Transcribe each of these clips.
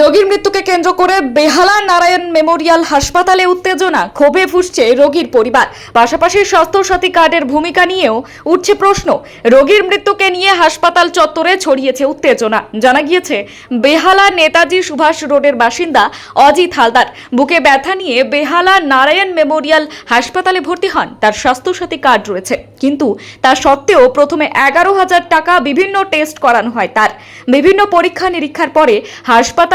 রোগীর মৃত্যুকে কেন্দ্র করে বেহালা নারায়ণ মেমোরিয়াল হাসপাতালে উত্তেজনা, ক্ষোভে ফুসছে রোগীর পরিবার। পাশাপাশি স্বাস্থ্য সাথী কার্ডের ভূমিকা নিয়েও উঠছে প্রশ্ন। রোগীর মৃত্যুকে নিয়ে হাসপাতাল চত্বরে ছড়িয়েছে উত্তেজনা। জানা গিয়েছে, বেহালা নেতাজি সুভাষ রোডের বাসিন্দা অজিত হালদার বুকে ব্যথা নিয়ে বেহালা নারায়ণ মেমোরিয়াল হাসপাতালে ভর্তি হন। তার স্বাস্থ্যসাথী কার্ড রয়েছে। কিন্তু তা সত্ত্বেও প্রথমে এগারো হাজার টাকা বিভিন্ন টেস্ট করানো হয় তার। বিভিন্ন পরীক্ষা নিরীক্ষার পরে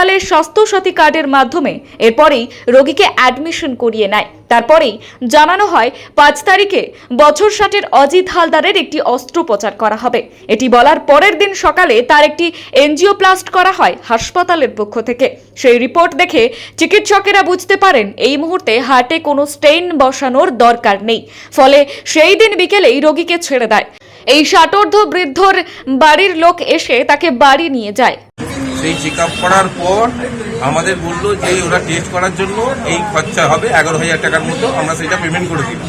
হাসপাতালের স্বাস্থ্যসাথী কার্ডের মাধ্যমে এরপরেই রোগীকে অ্যাডমিশন করিয়ে নেয়। তারপরেই জানানো হয়, পাঁচ তারিখে বছর ষাটের অজিত হালদারের একটি অস্ত্রোপচার করা হবে। এটি বলার পরের দিন সকালে তার একটি এনজিওপ্লাস্ট করা হয় হাসপাতালের পক্ষ থেকে। সেই রিপোর্ট দেখে চিকিৎসকেরা বুঝতে পারেন, এই মুহূর্তে হার্টে কোনো স্টেইন বসানোর দরকার নেই। ফলে সেই দিন বিকেলেই রোগীকে ছেড়ে দেয়। এই ষাটোর্ধ বৃদ্ধর বাড়ির লোক এসে তাকে বাড়ি নিয়ে যায়। সেই চেক আপ করার পর আমাদের বলল যে ওরা টেস্ট করার জন্য এই খরচা হবে এগারো হাজার টাকার মতো, আমরা সেটা পেমেন্ট করে দিই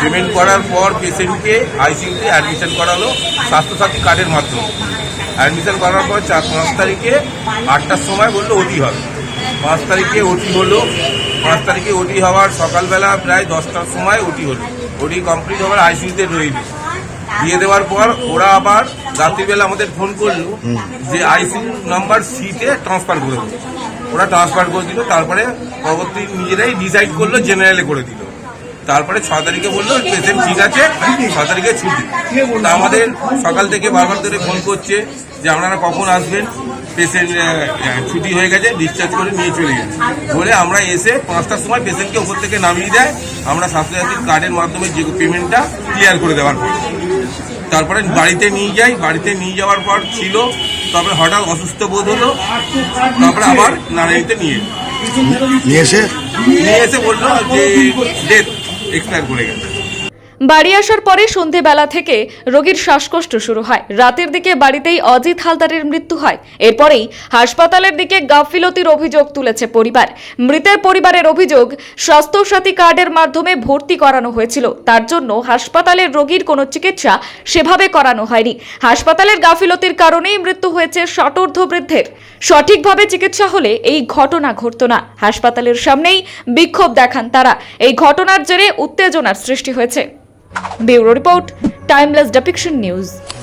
পেমেন্ট করার পর পেশেন্টকে আইসিইউতে অ্যাডমিশন করালো স্বাস্থ্যসাথী কার্ডের মাধ্যমে। অ্যাডমিশন করার পর চার, পাঁচ তারিখে আটটার সময় বলল ওটি হবে। পাঁচ তারিখে ওটি হলো। পাঁচ তারিখে ওটি হওয়ার সকালবেলা প্রায় দশটার সময় ওটি হলো। ওটি কমপ্লিট হওয়ার আইসিইউতে রইল। দিয়ে দেওয়ার পর ওরা আবার রাত্রিবেলা আমাদের ফোন করল যে আইসিইউ নাম্বার সিতে ট্রান্সফার করে দিল। ওরা ট্রান্সফার করে দিল, তারপরে পরবর্তী নিজেরাই ডিসাইড করল জেনারেলে করে দিল। তারপরে ছ তারিখে বলল পেশেন্ট ঠিক আছে, ছ তারিখে ছুটি। আমাদের সকাল থেকে বারবার ধরে ফোন করছে যে আপনারা কখন আসবেন? পেশেন্ট ছুটি হয়ে গেছে ডিসচার্জ করে নিয়ে চলে গেছে বলে আমরা এসে পাঁচটার সময় পেশেন্টকে ওপর থেকে নামিয়ে দেয় আমরা স্বাস্থ্য সাথী কার্ডের মাধ্যমে যে পেমেন্টটা ক্লিয়ার করে দেওয়ার পর। তারপরে বাড়িতে নিয়ে যাই বাড়িতে নিয়ে যাওয়ার পর ছিল তারপরে হঠাৎ অসুস্থ বোধ হলো তারপরে আবার নারায়ণীতে নিয়ে। নিয়ে এসে? নিয়ে এসে বলল যে ডেথ এক্সপায়ার করে গেছে। বাড়ি আসার পরে সন্ধেবেলা থেকে রোগীর শ্বাসকষ্ট শুরু হয়। রাতের দিকে বাড়িতেই অজিত হালদারের মৃত্যু হয়। এরপরেই হাসপাতালের দিকে গাফিলতির অভিযোগ তুলেছে পরিবার। মৃতের পরিবারের অভিযোগ, স্বাস্থ্যসাথী কার্ডের মাধ্যমে ভর্তি করানো হয়েছিল। তার জন্য হাসপাতালের রোগীর কোনো চিকিৎসা সেভাবে করানো হয়নি। হাসপাতালের গাফিলতির কারণেই মৃত্যু হয়েছে ষাটোর্ধ বৃদ্ধের। সঠিকভাবে চিকিৎসা হলে এই ঘটনা ঘটত না। হাসপাতালের সামনেই বিক্ষোভ দেখান তারা। এই ঘটনার জেরে উত্তেজনার সৃষ্টি হয়েছে। Bureau report timeless depiction news